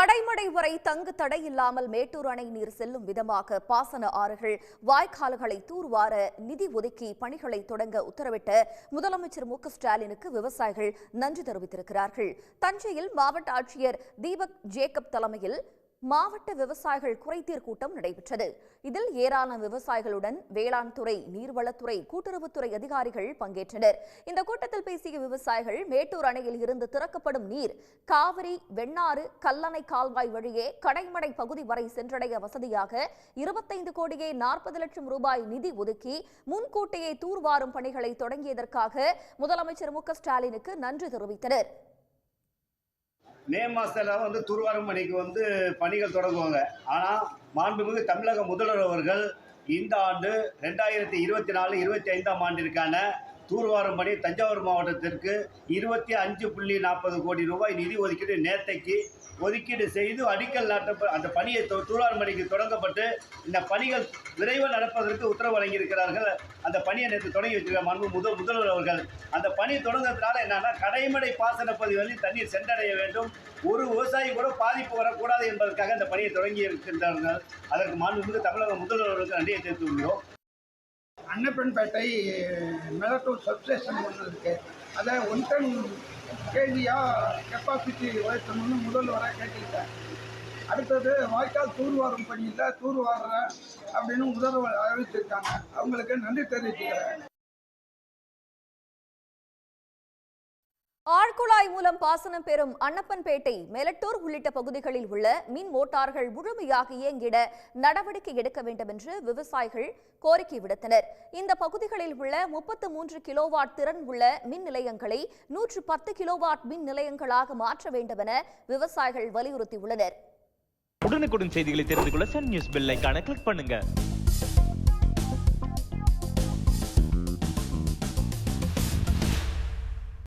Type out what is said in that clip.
கடைமடை வரை தங்கு தடை இல்லாமல் மேட்டூர் அணை நீர் செல்லும் விதமாக பாசன ஆறுகள் வாய்க்கால்களை தூர்வார நிதி ஒதுக்கி பணிகளை தொடங்க உத்தரவிட்ட முதலமைச்சர் மு ஸ்டாலினுக்கு விவசாயிகள் நன்றி தெரிவித்திருக்கிறார்கள். தஞ்சையில் மாவட்ட ஆட்சியர் தீபக் ஜேக்கப் தலைமையில் மாவட்ட விவசாயிகள் குறைதீர் கூட்டம் நடைபெற்றது. இதில் ஏராளமான விவசாயிகளுடன் வேளாண் துறை நீர்வளத்துறை கூட்டுறவுத்துறை அதிகாரிகள் பங்கேற்றனர். இந்த கூட்டத்தில் பேசிய விவசாயிகள் மேட்டூர் அணையில் இருந்து திறக்கப்படும் நீர் காவிரி வெண்ணாறு கல்லணை கால்வாய் வழியே கடைமடை பகுதி வரை சென்றடைய வசதியாக இருபத்தைந்து கோடியே நாற்பது லட்சம் ரூபாய் நிதி ஒதுக்கி முன்கூட்டியே தூர்வாரும் பணிகளை தொடங்கியதற்காக முதலமைச்சர் மு ஸ்டாலினுக்கு நன்றி தெரிவித்தனர். மே மாதத்தில் வந்து தூர்வாரும் வந்து பணிகள் தொடங்குவாங்க. ஆனால் மாண்புமிகு தமிழக முதல்வர் அவர்கள் இந்த ஆண்டு ரெண்டாயிரத்தி இருபத்தி நாலு இருபத்தி ஐந்தாம் ஆண்டிற்கான தூர்வாரும் பணி தஞ்சாவூர் மாவட்டத்திற்கு இருபத்தி அஞ்சு புள்ளி நாற்பது கோடி ரூபாய் நிதி ஒதுக்கீடு நேர்த்தைக்கு ஒதுக்கீடு செய்து அடிக்கல் நாட்ட அந்த பணியை தூர்வாரும் பணிக்கு தொடங்கப்பட்டு இந்த பணிகள் விரைவில் நடப்பதற்கு உத்தரவு வழங்கியிருக்கிறார்கள். அந்த பணியை நேற்று தொடங்கி வச்சிருக்கிற மாண்பு முதல் முதல்வர் அவர்கள். அந்த பணி தொடங்குறதுனால என்னன்னா கடைமடை பாசன பகுதிகளில் தண்ணீர் சென்றடைய வேண்டும். ஒரு விவசாயி கூட பாதிப்பு வரக்கூடாது என்பதற்காக அந்த பணியை தொடங்கி இருக்கின்றார்கள் அதற்கு மாண்புமிகு தமிழக முதல்வர்களுக்கு நன்றியை தெரிவித்து கொள்கிறோம். அன்னப்பன்பேட்டை மெலட்டூர் சப்ஸ்டேஷன் ஒன்று இருக்குது அதை ஒன் டன் கேஜியாக கெப்பாசிட்டி உயர்த்தணும்னு வர கேட்டுக்கிட்டேன் அடுத்தது வாய்க்கால் தூர்வாரும் பணியில் தூர்வாடுறேன் அப்படின்னு முதல்வர் அறிவிச்சிருக்காங்க அவங்களுக்கு நன்றி தெரிவிச்சுக்கிறேன். ஆழ்குழாய் மூலம் பாசனம் பெறும் அன்னப்பன்பேட்டை மெலட்டூர் உள்ளிட்ட பகுதிகளில் உள்ள மின் மோட்டார்கள் முழுமையாக இயங்கிட நடவடிக்கை எடுக்க வேண்டும் என்று விவசாயிகள் கோரிக்கை விடுத்தனர். இந்த பகுதிகளில் உள்ள முப்பத்து மூன்று கிலோவாட் திறன் உள்ள மின் நிலையங்களை நூற்று பத்து கிலோவாட் மின் நிலையங்களாக மாற்ற வேண்டும் என விவசாயிகள் வலியுறுத்தியுள்ளனர். உடனுக்குடன் செய்திகளை தெரிந்து கொள்ள சன் நியூஸ் பெல் கிளிக் பண்ணுங்க.